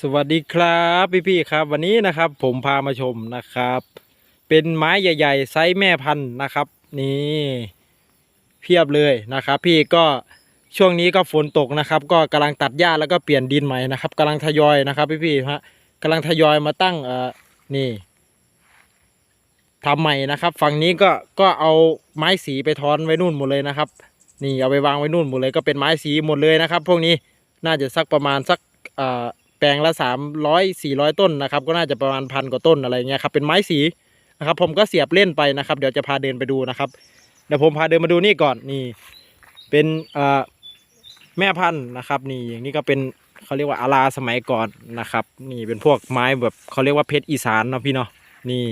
สวัสดีครับพี่ๆครับวันนี้นะครับผมพามาชมนะครับ เป็นไม้ใหญ่ๆไซส์แม่พันธุ์นะครับ นี่เพียบเลยนะครับ พี่ก็ช่วงนี้ก็ฝนตกนะครับ ก็กำลังตัดหญ้าแล้วก็เปลี่ยนดินใหม่นะครับกำลังทยอยนะครับ พี่ๆฮะกำลังทยอยมาตั้งเอ่อนี่ทำใหม่นะครับ ฝั่งนี้ก็ก็เอาไม้สีไปทอนไว้นู่นหมดเลยนะครับ นี่เอาไปวางไว้นู่นหมดเลยก็เป็นไม้สีหมดเลยนะครับ พวกนี้น่าจะสักประมาณสักเอ่อ ปลงละสามร้อยสี่ร้อยต้นนะครับ ก็น่าจะประมาณพันกว่าต้นอะไรเงี้ยครับเป็นไม้สีนะครับ ผมก็เสียบเล่นไปนะครับ เดี๋ยวจะพาเดินไปดูนะครับเดี๋ยวผมพาเดินมาดูนี่ก่อนนี่ เป็นแม่พันธุ์นะครับ นี่อย่างนี้ก็เป็นเขาเรียกว่าอาราสมัยก่อนนะครับ นี่เป็นพวกไม้แบบเขาเรียกว่าเพชรอีสานเนาะพี่เนาะนี่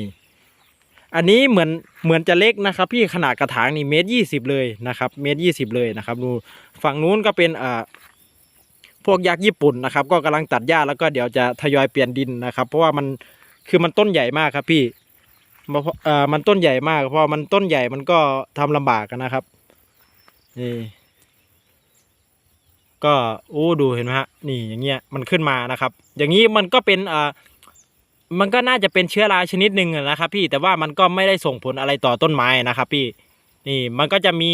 อันนี้เหมือนเหมือนจะเล็กนะครับ พี่ขนาดกระถางนี่เมตรยี่สิบเลยนะครับ เมตรยี่สิบเลยนะครับ ดูฝั่งนู้นก็เป็นอ่า พวกยักษ์ญี่ปุ่นนะครับ ก็กำลังตัดหญ้าแล้วก็เดี๋ยวจะทยอยเปลี่ยนดินนะครับ เพราะว่ามันคือมันต้นใหญ่มากครับพี่มาเอ่อมันต้นใหญ่มากพอมันต้นใหญ่มันก็ทำลำบากอะนะครับนี่ก็โอ้ดูเห็นไหมฮะนี่อย่างเงี้ยมันขึ้นมานะครับ อย่างนี้มันก็เป็นอ่ามันก็น่าจะเป็นเชื้อราชนิดหนึ่งนะครับ พี่แต่ว่ามันก็ไม่ได้ส่งผลอะไรต่อต้นไม้นะครับ พี่นี่มันก็จะมี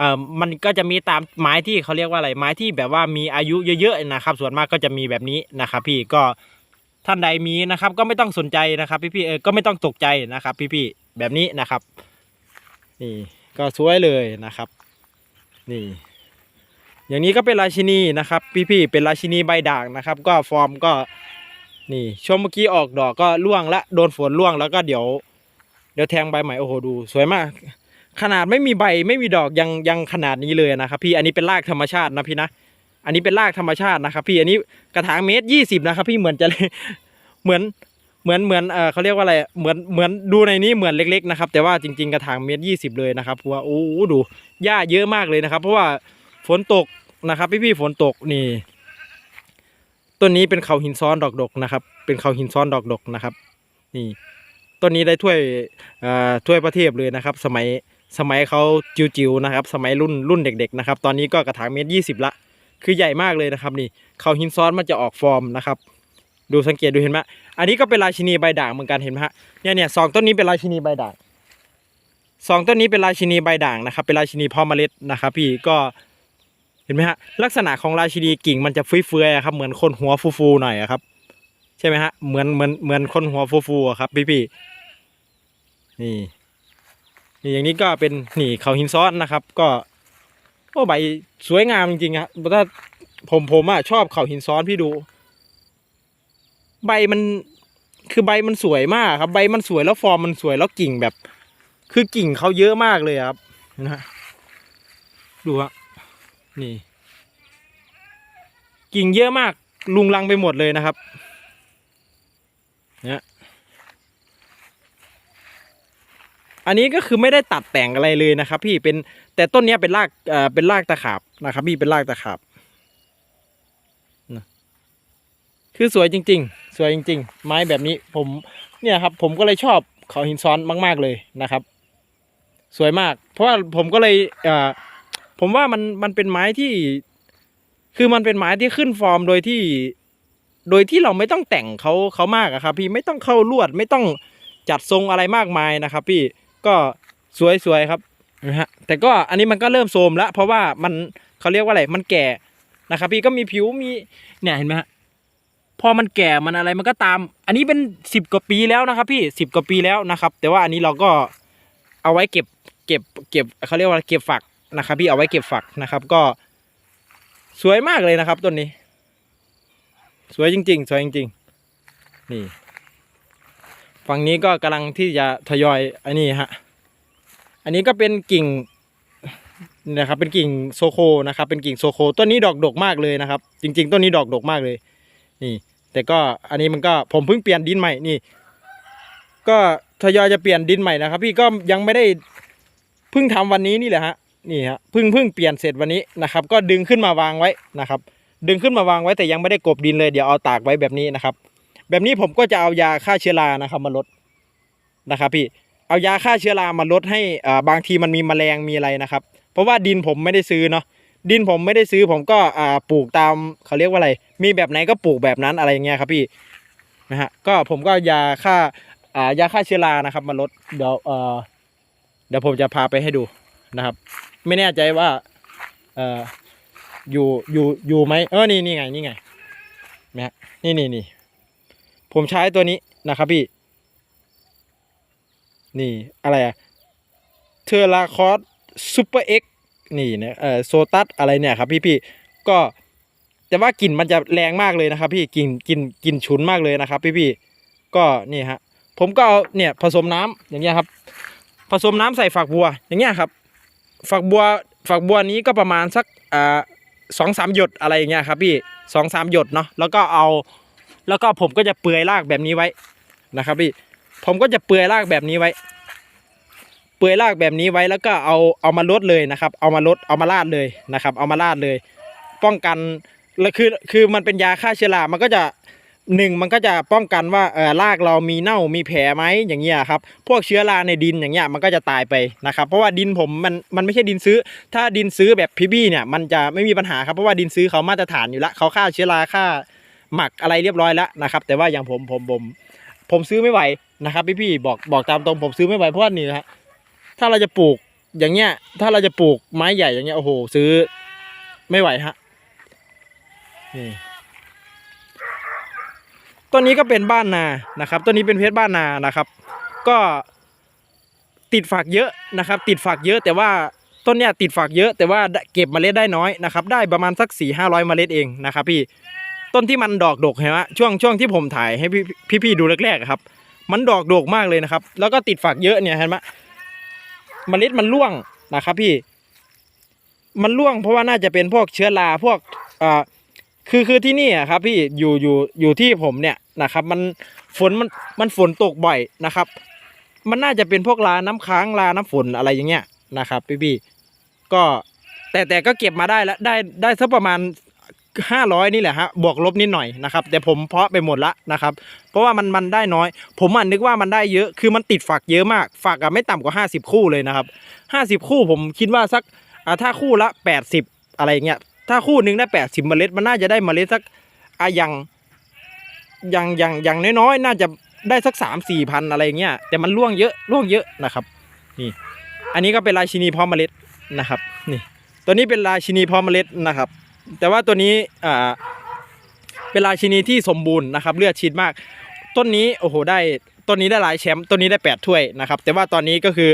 เอ่อมันก็จะมีตามไม้ที่เขาเรียกว่าอะไรไม้ที่แบบว่ามีอายุเยอะๆนะครับ ส่วนมากก็จะมีแบบนี้นะครับ พี่ก็ท่านใดมีนะครับ ก็ไม่ต้องสนใจนะครับ พี่ๆเออก็ไม่ต้องตกใจนะครับ พี่ๆแบบนี้นะครับ นี่ก็สวยเลยนะครับ นี่ อย่างนี้ก็เป็นราชินีนะครับ พี่ๆเป็นราชินีใบด่างนะครับ ก็ฟอร์มก็นี่ช่วงเมื่อกี้ออกดอกก็ร่วงละโดนฝนร่วงแล้วก็เดี๋ยว เดี๋ยวแทงใบใหม่โอ้โหดู สวยมาก ขนาดไม่มีใบไม่มีดอกยังยังขนาดนี้เลยนะครับพี่อันนี้เป็นรากธรรมชาตินะพี่นะ อันนี้เป็นรากธรรมชาตินะครับพี่อันนี้กระถางเมตรยี่สิบนะครับพี่เหมือนจะเหมือนเหมือนเหมือนเออเขาเรียกว่าอะไรเหมือนเหมือนดูในนี้เหมือนเล็กๆนะครับแต่ว่าจริง ๆกระถางเมตรยี่สิบเลยนะครับเพราะว่าโอ้โหดูหญ้าเยอะมากเลยนะครับ เพราะว่าฝนตกนะครับ พี่ๆฝนตกนี่ต้นนี้เป็นเขาหินซ้อนดอกดกนะครับ เป็นเขาหินซ้อนดอกดกนะครับ นี่ต้นนี้ได้ถ้วยเอ่อถ้วยประเทศเลยนะครับ สมัย สมัยเขาจิ๋วๆนะครับ สมัยรุ่นรุ่นเด็ก ๆ นะครับ ตอนนี้ก็กระถางเมตรยี่สิบละ คือใหญ่มากเลยนะครับนี่เขาหินซ้อนมันจะออกฟอร์มนะครับ ดูสังเกตดูเห็นไหมอันนี้ก็เป็นราชินีใบด่างเหมือนกันเห็นไหมฮะเนี่ยเนี่ยสองต้นนี้เป็นราชินีใบด่างสองต้นนี้เป็นราชินีใบด่างนะครับ เป็นราชินีพ่อเมล็ดนะครับพี่ก็เห็นไหมฮะลักษณะของราชินีกิ่งมันจะเฟื้อยๆครับเหมือนคนหัวฟูๆหน่อยครับ ใช่ไหมฮะเหมือนเหมือนเหมือนคนหัวฟูๆครับพี่ๆนี่ นี่อย่างนี้ก็เป็นนี่เขาหินซ้อนนะครับ ก็โอ้ใบสวยงามจริงๆครับถ้าผมผมอะชอบเขาหินซ้อนพี่ดู ใบมันคือใบมันสวยมากครับ ใบมันสวยแล้วฟอร์มมันสวยแล้วกิ่งแบบ คือกิ่งเขาเยอะมากเลยครับนะฮะดูฮะนี่ กิ่งเยอะมากลุงลังไปหมดเลยนะครับ เนี่ย อันนี้ก็คือไม่ได้ตัดแต่งอะไรเลยนะครับ พี่เป็นแต่ต้นนี้เป็นรากเอ่อเป็นรากตะขาบนะครับ พี่เป็นรากตะขาบคือสวยจริง ๆ สวยจริง ๆ ไม้แบบนี้ผมเนี่ยครับ ผมก็เลยชอบเขาหินซ้อนมาก ๆเลยนะครับ สวยมาก เพราะว่าผมก็เลยเอ่อผมว่ามันมันเป็นไม้ที่ คือมันเป็นไม้ที่ขึ้นฟอร์มโดยที่ โดยที่เราไม่ต้องแต่งเขาเขามากอะครับ พี่ไม่ต้องเข้าลวดไม่ต้องจัดทรงอะไรมากมายนะครับ พี่ ก็สวยๆครับนะฮะแต่ก็อันนี้มันก็เริ่มโทรมแล้ว เพราะว่ามันเขาเรียกว่าอะไรมันแก่นะครับ พี่ก็มีผิวมีเนี่ยเห็นไหมฮะพอมันแก่มันอะไรมันก็ตาม อันนี้เป็นสิบกว่าปีแล้วนะครับ พี่สิบกว่าปีแล้วนะครับ แต่ว่าอันนี้เราก็เอาไว้เก็บเก็บเก็บเขาเรียกว่าเก็บฝักนะครับ พี่เอาไว้เก็บฝักนะครับ ก็สวยมากเลยนะครับต้นนี้ สวยจริง ๆ สวยจริง ๆ นี่ ฝั่งนี้ก็กำลังที่จะทยอยอันนี้ฮะอันนี้ก็เป็นกิ่งนะครับเป็นกิ่งโซโคนะครับ เป็นกิ่งโซโคต้นนี้ดอกดกมากเลยนะครับ จริง ๆต้นนี้ดอกดกมากเลย นี่ แต่ก็อันนี้มันก็ผมเพิ่งเปลี่ยนดินใหม่นี่ ก็ทยอยจะเปลี่ยนดินใหม่นะครับ พี่ก็ยังไม่ได้เพิ่งทำวันนี้นี่แหละฮะนี่ฮะเพิ่งเพิ่งเปลี่ยนเสร็จวันนี้นะครับ ก็ดึงขึ้นมาวางไว้นะครับ ดึงขึ้นมาวางไว้แต่ยังไม่ได้กบดินเลยเดี๋ยวเอาตากไว้แบบนี้นะครับ แบบนี้ผมก็จะเอายาฆ่าเชื้อรานะครับมาลดนะครับพี่เอายาฆ่าเชื้อรามาลดให้อ่าบางทีมันมีแมลงมีอะไรนะครับ เพราะว่าดินผมไม่ได้ซื้อเนาะดินผมไม่ได้ซื้อผมก็อ่าปลูกตามเขาเรียกว่าอะไร มีแบบไหนก็ปลูกแบบนั้นอะไรอย่างเงี้ยครับพี่นะฮะก็ผมก็ยาฆ่าอ่ายาฆ่าเชื้อรานะครับมาลดเดี๋ยวเออเดี๋ยวผมจะพาไปให้ดูนะครับ ไม่แน่ใจว่าเอออยู่อยู่อยู่ไหมเออนี่นี่ไงนี่ไงนะฮะนี่นี่นี่ ผมใช้ตัวนี้นะครับพี่ นี่อะไรอะเทอร์ลาคอสซูเปอร์เอ็กนี่นะเอ่อโซตัสอะไรเนี่ยครับพี่พี่ๆก็แต่ว่ากลิ่นมันจะแรงมากเลยนะครับ พี่กลิ่นกลิ่นกลิ่นฉุนมากเลยนะครับ พี่พี่ๆก็นี่ฮะผมก็เอาเนี่ยผสมน้ำอย่างเงี้ยครับ ผสมน้ำใส่ฝักบัว อย่างเงี้ยครับ ฝักบัวฝักบัวนี้ก็ประมาณสักอ่าสองสามหยดอะไรอย่างเงี้ยครับพี่สองสามหยดเนาะแล้วก็เอา แล้วก็ผมก็จะเปลือยรากแบบนี้ไว้นะครับพี่ผมก็จะเปลือยรากแบบนี้ไว้ เปลือยรากแบบนี้ไว้แล้วก็เอาเอามาลดเลยนะครับ เอามาลดเอามาลาดเลยนะครับ เอามาลาดเลย ป้องกันแล้วคือคือมันเป็นยาฆ่าเชื้อรา มันก็จะหนึ่งมันก็จะป้องกันว่าเออรากเรามีเน่ามีแผลไหมอย่างเงี้ยครับ พวกเชื้อราในดินอย่างเงี้ยมันก็จะตายไปนะครับ เพราะว่าดินผมมันมันไม่ใช่ดินซื้อ ถ้าดินซื้อแบบพีบี้เนี่ยมันจะไม่มีปัญหาครับเพราะว่าดินซื้อเขามาตรฐานอยู่แล้วเขาฆ่าเชื้อราฆ่า หมักอะไรเรียบร้อยแล้วนะครับ แต่ว่าอย่างผมผมผมผมซื้อไม่ไหวนะครับพี่พี่บอกบอกตามตรงผมซื้อไม่ไหวเพราะว่านี่ฮะถ้าเราจะปลูกอย่างเงี้ย ถ้าเราจะปลูกไม้ใหญ่อย่างเงี้ยโอ้โห ซื้อไม่ไหวฮะนี่ต้นนี้ก็เป็นบ้านนานะครับต้นนี้เป็นเพชรบ้านนานะครับ ก็ติดฝักเยอะนะครับ ติดฝักเยอะแต่ว่าต้นเนี้ยติดฝักเยอะแต่ว่าเก็บเมล็ดได้น้อยนะครับ ได้ประมาณสักสี่ห้าร้อยเมล็ดเองนะครับพี่ ต้นที่มันดอกดกเห็นไหมช่วงช่วงที่ผมถ่ายให้พี่พี่ดูแรกๆครับ มันดอกดกมากเลยนะครับ แล้วก็ติดฝักเยอะเนี่ยเห็นไหมเมล็ดมันร่วงนะครับ พี่ มันร่วงเพราะว่าน่าจะเป็นพวกเชื้อราพวกอ่าคือคือที่นี่ครับ พี่อยู่อยู่อยู่ที่ผมเนี่ยนะครับ มันฝนมันมันฝนตกบ่อยนะครับ มันน่าจะเป็นพวกลาน้ำค้างลาน้ำฝนอะไรอย่างเงี้ยนะครับ พี่พี่ก็แต่แต่ก็เก็บมาได้แล้วได้ได้สักประมาณ ห้าร้อยนี่แหละฮะบวกลบนิดหน่อยนะครับแต่ผมเพาะไปหมดละนะครับเพราะว่ามันมันได้น้อย ผมอะนึกว่ามันได้เยอะคือมันติดฝักเยอะมากฝักอะไม่ต่ำกว่าห้าสิบคู่เลยนะครับห้าสิบคู่ผมคิดว่าสักอ่าถ้าคู่ละแปดสิบอะไรเงี้ยถ้าคู่หนึ่งได้แปดสิบเมล็ดมันน่าจะได้เมล็ดสักอะอย่างอย่างอย่างอย่างน้อยๆน่าจะได้สักสามสี่พันอะไรเงี้ยแต่มันร่วงเยอะร่วงเยอะนะครับนี่อันนี้ก็เป็นราชินีเพาะเมล็ดนะครับนี่ตัวนี้เป็นราชินีเพาะเมล็ดนะครับ แต่ว่าตัวนี้อ่าเป็นราชินีที่สมบูรณ์นะครับ เลือดชิดมาก ต้นนี้โอ้โหได้ต้นนี้ได้หลายแชมป์ต้นนี้ได้แปดถ้วยนะครับ แต่ว่าตอนนี้ก็คือ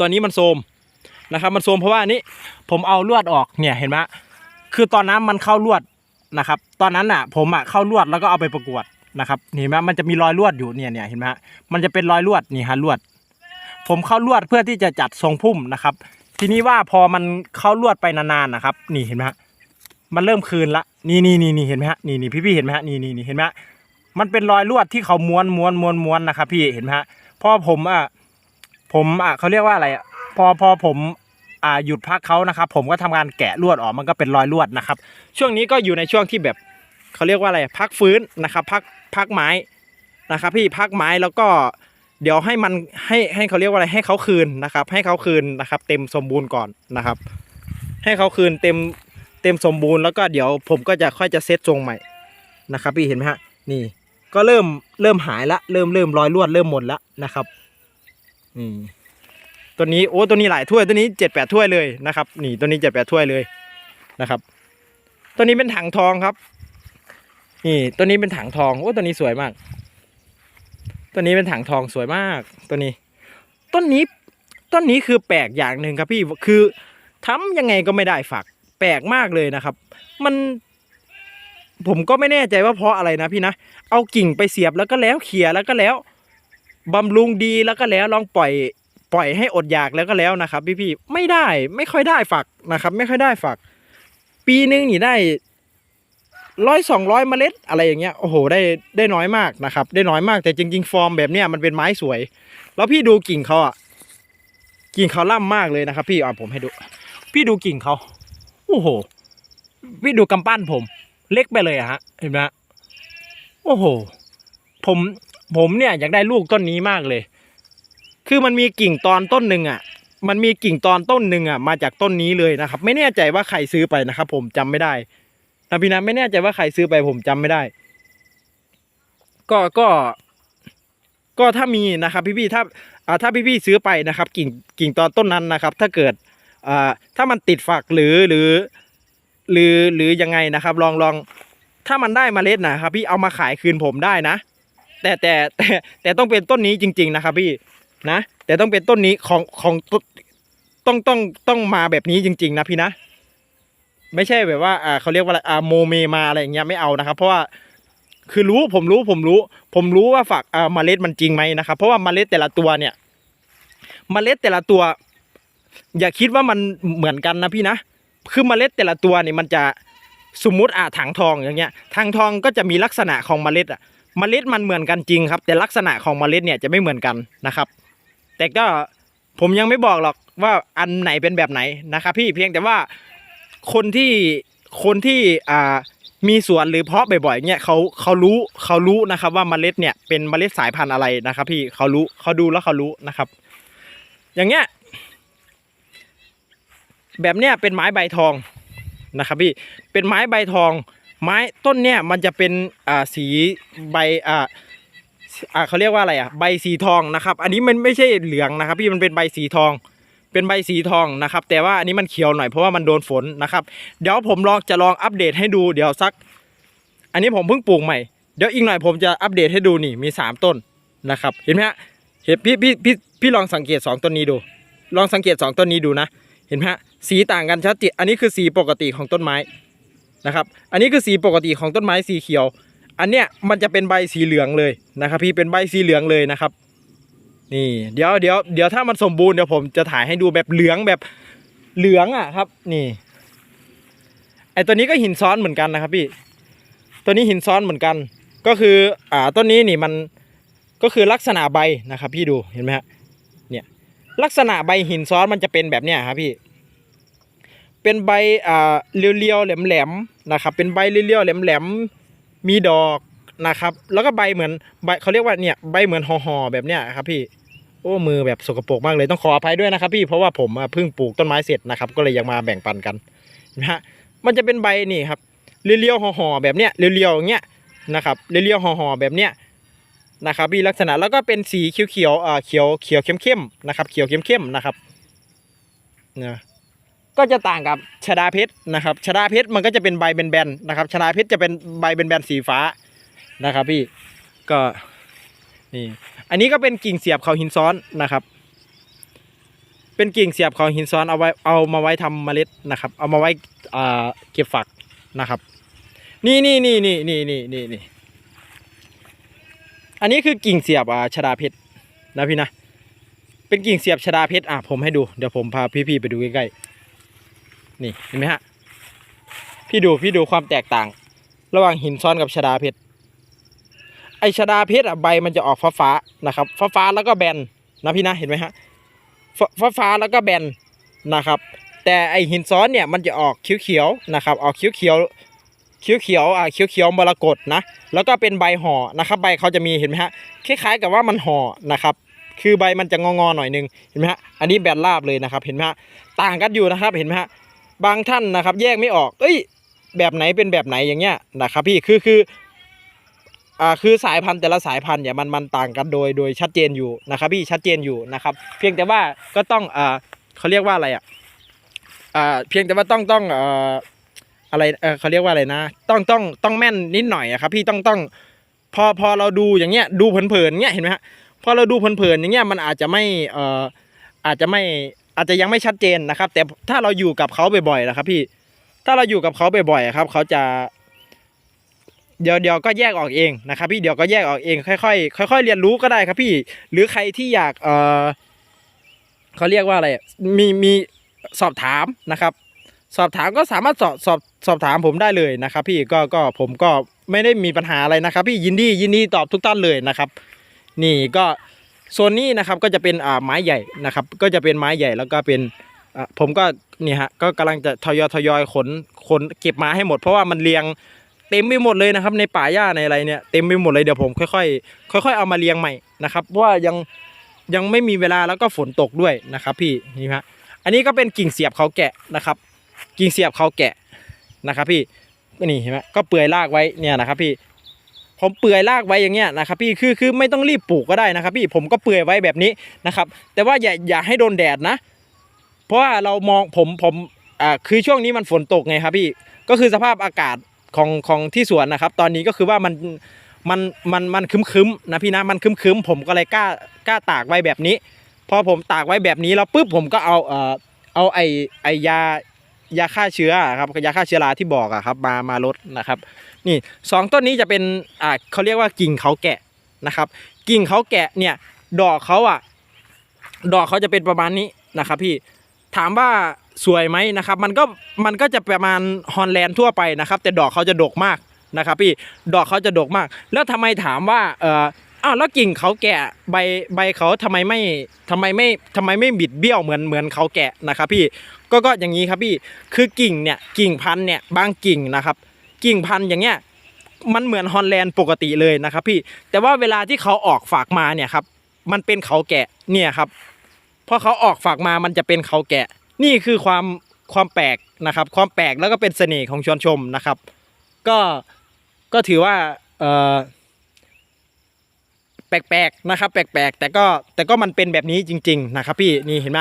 ตอนนี้มันโทมนะครับ มันโทมเพราะว่านี้ผมเอาลวดออกเนี่ยเห็นไหมคือตอนนั้นมันเข้าลวดนะครับ ตอนนั้นอะ ผมอะเข้าลวดแล้วก็เอาไปประกวดนะครับนี่เห็นไหมมันจะมีรอยลวดอยู่เนี่ยเนี่ยเห็นไหมมันจะเป็นรอยลวดนี่ฮะลวด ผมเข้าลวดเพื่อที่จะจัดทรงพุ่มนะครับ ทีนี้ว่าพอมันเข้าลวดไปนานๆนะครับ นี่เห็นไหมฮะ มันเริ่มคืนละนี่นี่นี่นี่เห็นไหมฮะนี่นี่พี่พี่เห็นไหมฮะนี่นี่นี่เห็นไหมฮะมันเป็นรอยลวดที่เขาม้วนม้วนม้วนม้วนนะครับพี่เห็นไหมฮะพอผมอะผมอะเขาเรียกว่าอะไรอะพอพอผมอ่าหยุดพักเขานะครับ ผมก็ทำการแกะลวดออกมันก็เป็นรอยลวดนะครับ ช่วงนี้ก็อยู่ในช่วงที่แบบเขาเรียกว่าอะไรพักฟื้นนะครับพักพักไม้นะครับ พี่พักไม้แล้วก็เดี๋ยวให้มันให้ให้เขาเรียกว่าอะไรให้เขาคืนนะครับ ให้เขาคืนนะครับ เต็มสมบูรณ์ก่อนนะครับ ให้เขาคืนเต็ม เต็มสมบูรณ์แล้วก็เดี๋ยวผมก็จะค่อยจะเซตทรงใหม่นะครับ พี่เห็นไหมฮะนี่ก็เริ่มเริ่มหายละเริ่มเริ่มรอยลวดเริ่มหมดละนะครับอืมตัวนี้โอ้ตัวนี้หลายถ้วยตัวนี้เจ็ดแปดถ้วยเลยนะครับนี่ตัวนี้เจ็ดแปดถ้วยเลยนะครับ ตัวนี้เป็นถังทองครับนี่ตัวนี้เป็นถังทองโอ้ตัวนี้สวยมาก ตัวนี้เป็นถังทองสวยมากตัวนี้ ต้นนี้ต้นนี้คือแปลกอย่างหนึ่งครับพี่คือทำยังไงก็ไม่ได้ฝัก แปลกมากเลยนะครับ มันผมก็ไม่แน่ใจว่าเพราะอะไรนะพี่นะ เอากิ่งไปเสียบแล้วก็แล้วเขี่ยแล้วก็แล้วบำรุงดีแล้วก็แล้วลองปล่อยปล่อยให้อดอยากแล้วก็แล้วนะครับ พี่พี่ๆไม่ได้ไม่ค่อยได้ฝักนะครับ ไม่ค่อยได้ฝัก ปีนึงนี่ได้ร้อยสองร้อยเมล็ดอะไรอย่างเงี้ยโอ้โหได้ได้น้อยมากนะครับ ได้น้อยมากแต่จริงๆฟอร์มแบบเนี้ยมันเป็นไม้สวย แล้วพี่ดูกิ่งเขาอะกิ่งเขาล่ำมากเลยนะครับ พี่อะผมให้ดู พี่ดูกิ่งเขา โอ้โหพี่ดูกำปั้นผม เล็กไปเลยอะฮะเห็นไหมฮะโอ้โห ผมผมเนี่ยอยากได้ลูกต้นนี้มากเลย คือมันมีกิ่งตอนต้นหนึ่งอะมันมีกิ่งตอนต้นหนึ่งอะมาจากต้นนี้เลยนะครับ ไม่แน่ใจว่าใครซื้อไปนะครับ ผมจำไม่ได้นะพี่นะไม่แน่ใจว่าใครซื้อไปผมจำไม่ได้ ก็ก็ก็ถ้ามีนะครับ พี่ๆถ้าอ่าถ้าพี่ๆซื้อไปนะครับ กิ่งกิ่งตอนต้นนั้นนะครับ ถ้าเกิด อ่าถ้ามันติดฝักหรือหรือหรือหรือยังไงนะครับ ลองลองถ้ามันได้เมล็ดนะครับ พี่เอามาขายคืนผมได้นะ แต่แต่แต่แต่ต้องเป็นต้นนี้จริง ๆ นะครับ พี่นะแต่ต้องเป็นต้นนี้ของของต้นต้องต้องต้องมาแบบนี้จริง ๆ นะพี่นะ ไม่ใช่แบบว่าอ่าเขาเรียกว่าอะไรอ่าโมเมมาอะไรอย่างเงี้ยไม่เอานะครับ เพราะว่าคือรู้ผมรู้ผมรู้ ผมรู้ว่าฝักอ่าเมล็ดมันจริงไหมนะครับ เพราะว่าเมล็ดแต่ละตัวเนี่ย เมล็ดแต่ละตัว อย่าคิดว่ามันเหมือนกันนะพี่นะคือเมล็ดแต่ละตัวเนี่ยมันจะสมมุติอ่าถังทองอย่างเงี้ยถังทองก็จะมีลักษณะของเมล็ดอะเมล็ดมันเหมือนกันจริงครับ แต่ลักษณะของเมล็ดเนี่ยจะไม่เหมือนกันนะครับ แต่ก็ผมยังไม่บอกหรอกว่าอันไหนเป็นแบบไหนนะครับ พี่เพียงแต่ว่าคนที่คนที่อ่ามีสวนหรือเพาะบ่อยๆเนี่ยเขาเขารู้เขารู้นะครับ ว่าเมล็ดเนี่ยเป็นเมล็ดสายพันธุ์อะไรนะครับ พี่เขารู้เขาดูแล้วเขารู้นะครับ อย่างเงี้ย แบบเนี้ยเป็นไม้ใบทองนะครับพี่เป็นไม้ใบทอง ไม้ต้นเนี่ยมันจะเป็นอ่าสีใบอ่าอ่าเขาเรียกว่าอะไรอะใบสีทองนะครับ อันนี้มันไม่ใช่เหลืองนะครับ พี่มันเป็นใบสีทอง เป็นใบสีทองนะครับ แต่ว่าอันนี้มันเขียวหน่อยเพราะว่ามันโดนฝนนะครับ เดี๋ยวผมลองจะลองอัปเดตให้ดูเดี๋ยวสัก อันนี้ผมเพิ่งปลูกใหม่เดี๋ยวอีกหน่อยผมจะอัปเดตให้ดูนี่มีสามต้นนะครับ เห็นไหมฮะเห็นพี่พี่พี่พี่ลองสังเกตสองต้นนี้ดู ลองสังเกตสองต้นนี้ดูนะ เห็นไหมฮะ สีต่างกันชัดเจนอันนี้คือสีปกติของต้นไม้นะครับ อันนี้คือสีปกติของต้นไม้สีเขียว อันเนี้ยมันจะเป็นใบสีเหลืองเลยนะครับ พี่เป็นใบสีเหลืองเลยนะครับ นี่เดี๋ยวเดี๋ยวเดี๋ยวถ้ามันสมบูรณ์เดี๋ยวผมจะถ่ายให้ดูแบบเหลืองแบบเหลืองอะครับ นี่ไอตัวนี้ก็หินซ้อนเหมือนกันนะครับ พี่ ตัวนี้หินซ้อนเหมือนกัน ก็คืออ่าต้นนี้นี่มันก็คือลักษณะใบนะครับ พี่ดูเห็นไหมฮะเนี่ยลักษณะใบหินซ้อนมันจะเป็นแบบเนี้ยครับพี่ เป็นใบอ่าเรียวๆแหลมๆนะครับ เป็นใบเรียวๆแหลมๆมีดอกนะครับ แล้วก็ใบเหมือนใบเขาเรียกว่าเนี่ยใบเหมือนห่อๆแบบเนี้ยครับพี่โอ้มือแบบสกปรกมากเลยต้องขออภัยด้วยนะครับ พี่เพราะว่าผมเพิ่งปลูกต้นไม้เสร็จนะครับ ก็เลยยังมาแบ่งปันกันนะฮะมันจะเป็นใบนี่ครับเรียวๆห่อๆแบบเนี้ยเรียวๆอย่างเงี้ยนะครับเรียวๆห่อๆแบบเนี้ยนะครับมีลักษณะแล้วก็เป็นสีเขียวเขียวๆอ่าเขียวเขียวเข้มๆนะครับ เขียวเข้มเข้มๆนะครับนะ ก็จะต่างกับชดาเพชรนะครับชดาเพชรมันก็จะเป็นใบแบนๆนะครับชดาเพชรจะเป็นใบแบนๆสีฟ้านะครับพี่ก็นี่อันนี้ก็เป็นกิ่งเสียบเขาหินซ้อนนะครับ เป็นกิ่งเสียบเขาหินซ้อนเอาไว้เอามาไว้ทำเมล็ดนะครับ เอามาไว้อ่าเก็บฝักนะครับ นี่นี่นี่นี่นี่นี่นี่นี่อันนี้คือกิ่งเสียบอ่าชดาเพชรนะพี่นะเป็นกิ่งเสียบชดาเพชรอะผมให้ดูเดี๋ยวผมพาพี่ๆไปดูใกล้ๆ นี่เห็นไหมฮะ พี่ดูพี่ดูความแตกต่าง ระหว่างหินซ้อนกับชดาเพชร ไอชดาเพชรอะใบมันจะออกฟ้าฟ้านะครับ ฟ้าฟ้าแล้วก็แบนนะพี่นะเห็นไหมฮะ ฟ้าฟ้าแล้วก็แบนนะครับ แต่ไอหินซ้อนเนี่ยมันจะออกเขียวๆนะครับ ออกเขียวๆเขียวเขียวๆอ่าเขียวเขียวๆมรกตนะ แล้วก็เป็นใบห่อนะครับ ใบเขาจะมีเห็นไหมฮะ คล้ายๆกับว่ามันห่อนะครับ คือใบมันจะงอๆหน่อยนึง เห็นไหมฮะ อันนี้แบนราบเลยนะครับ เห็นไหมฮะ ต่างกันอยู่นะครับ เห็นไหมฮะ บางท่านนะครับแยกไม่ออก เอ้ย แบบไหนเป็นแบบไหนอย่างเงี้ยนะครับพี่คือคืออ่าคือสายพันธุ์แต่ละสายพันธุ์เนี่ยมันมันต่างกันโดยโดยชัดเจนอยู่นะครับพี่ชัดเจนอยู่นะครับ เพียงแต่ว่าก็ต้องอ่าเขาเรียกว่าอะไรอะอ่าเพียงแต่ว่าต้องต้องอ่ออะไรเออเขาเรียกว่าอะไรนะ ต้องต้องต้องแม่นนิดหน่อยครับ พี่ต้องต้องพอพอเราดูอย่างเงี้ยดูเผินๆเงี้ยเห็นไหมฮะพอเราดูเผินๆอย่างเงี้ยมันอาจจะไม่เอ่ออาจจะไม่ อาจจะยังไม่ชัดเจนนะครับ แต่ถ้าเราอยู่กับเขาบ่อยๆนะครับพี่ถ้าเราอยู่กับเขาบ่อยๆครับ เขาจะ เดี๋ยวเดี๋ยวก็แยกออกเองนะครับ พี่เดี๋ยวก็แยกออกเองค่อยๆค่อยๆเรียนรู้ก็ได้ครับพี่ หรือใครที่อยากเออเขาเรียกว่าอะไรมีมีสอบถามนะครับ สอบถามก็สามารถสอบสอบสอบถามผมได้เลยนะครับ พี่ก็ก็ผมก็ไม่ได้มีปัญหาอะไรนะครับ พี่ยินดียินดีตอบทุกท่านเลยนะครับ นี่ก็ โซนนี้นะครับก็จะเป็นอ่าไม้ใหญ่นะครับ ก็จะเป็นไม้ใหญ่แล้วก็เป็นอ่าผมก็เนี่ยฮะก็กำลังจะทยอยทยอยขนขนเก็บมาให้หมด เพราะว่ามันเรียงเต็มไปหมดเลยนะครับ ในป่าหญ้าในอะไรเนี่ยเต็มไปหมดเลยเดี๋ยวผมค่อยๆค่อย ๆ เอามาเรียงใหม่นะครับเพราะว่ายังยังไม่มีเวลาแล้วก็ฝนตกด้วยนะครับพี่นี่ฮะอันนี้ก็เป็นกิ่งเสียบเขาแกะนะครับ กิ่งเสียบเขาแกะนะครับพี่นี่เห็นไหมก็เปื่อยรากไว้เนี่ยนะครับพี่ ผมเปื่อยรากไว้อย่างเงี้ยนะครับพี่คือคือไม่ต้องรีบปลูกก็ได้นะครับ พี่ผมก็เปื่อยไว้แบบนี้นะครับ แต่ว่าอย่าอย่าให้โดนแดดนะ เพราะว่าเรามองผมผมอ่าคือช่วงนี้มันฝนตกไงครับพี่ก็คือสภาพอากาศของของที่สวนนะครับ ตอนนี้ก็คือว่ามันมันมันมันคึมคึมนะพี่นะมันคึมคึมผมก็เลยกล้ากล้าตากไว้แบบนี้พอผมตากไว้แบบนี้แล้วปุ๊บผมก็เอาเอ่อเอาไอไอยายาฆ่าเชื้อครับยาฆ่าเชื้อราที่บอกอะครับ มามาลดนะครับ นี่สองต้นนี้จะเป็นอ่าเขาเรียกว่ากิ่งเขาแกะนะครับ กิ่งเขาแกะเนี่ยดอกเขาอะ ดอกเขาจะเป็นประมาณนี้นะครับ พี่ถามว่าสวยไหมนะครับ มันก็มันก็จะประมาณฮอลแลนด์ทั่วไปนะครับ แต่ดอกเขาจะดกมากนะครับ พี่ดอกเขาจะดกมาก แล้วทำไมถามว่าเอออ้าวแล้วกิ่งเขาแกะใบใบเขาทำไมไม่ทำไมไม่ทำไมไม่บิดเบี้ยวเหมือนเหมือนเขาแกะนะครับ พี่ก็ก็อย่างนี้ครับพี่คือกิ่งเนี่ยกิ่งพันธุ์เนี่ยบางกิ่งนะครับ กิ่งพันธุ์อย่างเงี้ยมันเหมือนฮอลแลนด์ปกติเลยนะครับพี่แต่ว่าเวลาที่เขาออกฝากมาเนี่ยครับมันเป็นเขาแกะเนี่ยครับพอเขาออกฝากมามันจะเป็นเขาแกะ นี่คือความความแปลกนะครับ ความแปลกแล้วก็เป็นเสน่ห์ของชวนชมนะครับ ก็ก็ถือว่าเออแปลกๆนะครับ แปลกๆ แต่ก็แต่ก็มันเป็นแบบนี้จริง ๆ นะครับ พี่นี่เห็นไหม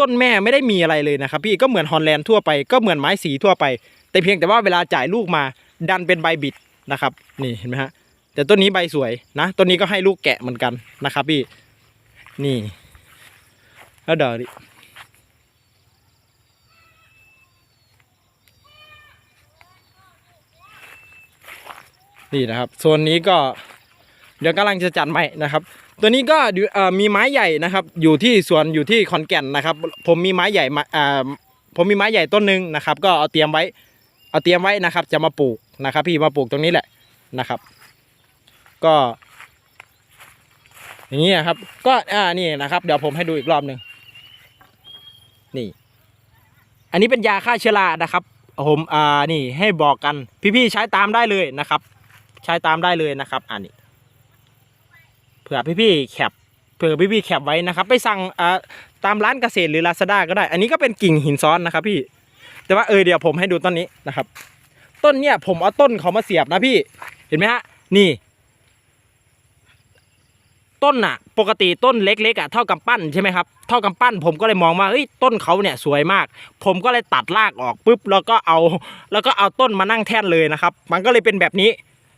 ต้นแม่ไม่ได้มีอะไรเลยนะครับ พี่ก็เหมือนฮอลแลนด์ทั่วไปก็เหมือนไม้สีทั่วไป แต่เพียงแต่ว่าเวลาจ่ายลูกมาดันเป็นใบบิดนะครับ นี่เห็นไหมฮะแต่ต้นนี้ใบสวยนะต้นนี้ก็ให้ลูกแกะเหมือนกันนะครับพี่นี่แล้วเดี๋ยวดินี่นะครับโซนนี้ก็เดี๋ยวกำลังจะจัดใหม่นะครับ ตัวนี้ก็มีไม้ใหญ่นะครับ อยู่ที่สวนอยู่ที่ขอนแก่นนะครับ ผมมีไม้ใหญ่ผมมีไม้ใหญ่ต้นหนึ่งนะครับ ก็เอาเตรียมไว้ เอาเตรียมไว้นะครับ จะมาปลูกนะครับ พี่มาปลูกตรงนี้แหละนะครับ ก็ อย่างนี้นะครับ ก็อ่านี่นะครับ เดี๋ยวผมให้ดูอีกรอบหนึ่งนี่ อันนี้เป็นยาฆ่าเชื้อรานะครับผมอ่านี่ให้บอกกันพี่ๆใช้ตามได้เลยนะครับ ใช้ตามได้เลยนะครับอันนี้เผื่อพี่ๆแคปเผื่อพี่ๆแคปไว้นะครับ ไปสั่งอ่าตามร้านเกษตรหรือลาซาด้าก็ได้ อันนี้ก็เป็นกิ่งหินซ้อนนะครับพี่ แต่ว่าเออเดี๋ยวผมให้ดูต้นนี้นะครับ ต้นเนี่ยผมเอาต้นเขามาเสียบนะพี่เห็นไหมฮะนี่ ต้นน่ะปกติต้นเล็กๆอะเท่ากับปั้นใช่ไหมครับเท่ากับปั้น ผมก็เลยมองว่าเฮ้ยต้นเขาเนี่ยสวยมาก ผมก็เลยตัดรากออกปุ๊บแล้วก็เอา แล้วก็เอาต้นมานั่งแท่นเลยนะครับ มันก็เลยเป็นแบบนี้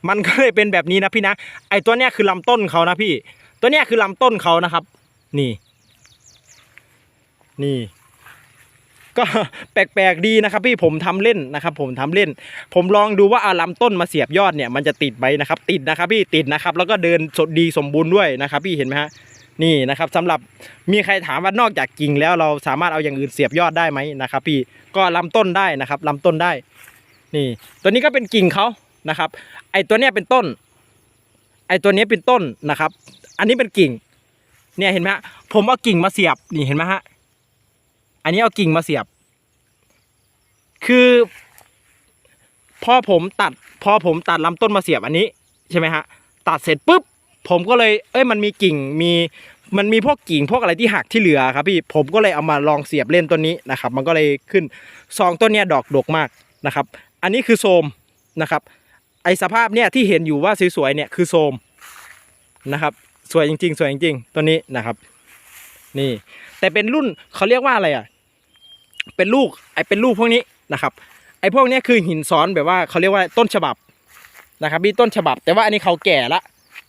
มันก็เลยเป็นแบบนี้นะพี่นะไอตัวเนี้ยคือลำต้นเขานะพี่ ตัวเนี้ยคือลำต้นเขานะครับ นี่ นี่ ก็แปลกๆดีนะครับพี่ผมทำเล่นนะครับ ผมทำเล่น ผมลองดูว่าอาลำต้นมาเสียบยอดเนี่ยมันจะติดไหมนะครับ ติดนะครับพี่ติดนะครับ แล้วก็เดินสดดีสมบูรณ์ด้วยนะครับ พี่เห็นไหมฮะนี่นะครับสำหรับมีใครถามว่านอกจากกิ่งแล้วเราสามารถเอาอย่างอื่นเสียบยอดได้ไหมนะครับ พี่ก็ลำต้นได้นะครับลำต้นได้ นี่ ตัวนี้ก็เป็นกิ่งเขานะครับ ไอตัวเนี้ยเป็นต้น ไอตัวเนี้ยเป็นต้นนะครับ อันนี้เป็นกิ่ง เนี่ยเห็นไหมฮะผมเอากิ่งมาเสียบนี่เห็นไหมฮะ อันนี้เอากิ่งมาเสียบ คือพอผมตัดพอผมตัดลำต้นมาเสียบอันนี้ใช่ไหมฮะตัดเสร็จปุ๊บผมก็เลยเอ้ยมันมีกิ่งมีมันมีพวกกิ่งพวกอะไรที่หักที่เหลือครับพี่ผมก็เลยเอามาลองเสียบเล่นต้นนี้นะครับ มันก็เลยขึ้นซองต้นเนี้ยดอกดกมากนะครับ อันนี้คือโซมนะครับ ไอสภาพเนี่ยที่เห็นอยู่ว่าสวยๆเนี่ยคือโซมนะครับ สวยจริงๆ สวยจริงๆตัวนี้นะครับ นี่ แต่เป็นรุ่นเขาเรียกว่าอะไรอะ เป็นลูกไอเป็นลูกพวกนี้นะครับ ไอพวกนี้คือหินซ้อนแบบว่าเขาเรียกว่าต้นฉบับนะครับมีต้นฉบับ แต่ว่าอันนี้เขาแก่ละ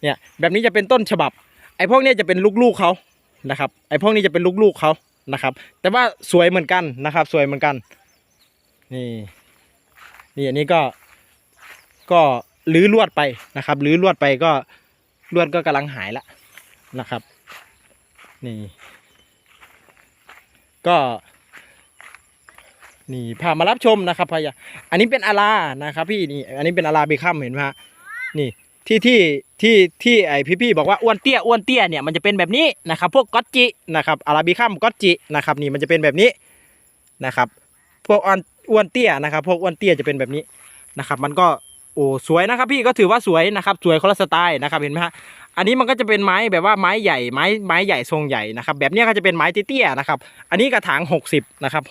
เนี่ยแบบนี้จะเป็นต้นฉบับ ไอพวกนี้จะเป็นลูกๆเขานะครับ ไอพวกนี้จะเป็นลูกๆเขานะครับ แต่ว่าสวยเหมือนกันนะครับ สวยเหมือนกัน นี่นี่อันนี้ก็ก็ลื้อลวดไปนะครับลื้อลวดไปก็ลวดก็กำลังหายละนะครับ นี่ ก็ นี่พามารับชมนะครับพายาอันนี้เป็นอารานะครับ พี่นี่ อันนี้เป็นอาราเบคัมเห็นไหมฮะนี่ที่ที่ที่ที่ไอพี่พี่บอกว่าอ้วนเตี้ยอ้วนเตี้ยเนี่ยมันจะเป็นแบบนี้นะครับ พวกก๊อตจินะครับอาราบิคัมก๊อตจินะครับนี่มันจะเป็นแบบนี้นะครับ พวกอ้วนเตี้ยนะครับ พวกอ้วนเตี้ยจะเป็นแบบนี้นะครับ มันก็โอ้สวยนะครับ พี่ก็ถือว่าสวยนะครับ สวยคนละสไตล์นะครับเห็นไหมฮะอันนี้มันก็จะเป็นไม้แบบว่าไม้ใหญ่ไม้ไม้ใหญ่ทรงใหญ่นะครับ แบบนี้ก็จะเป็นไม้เตี้ยๆนะครับ อันนี้กระถาง 60นะครับ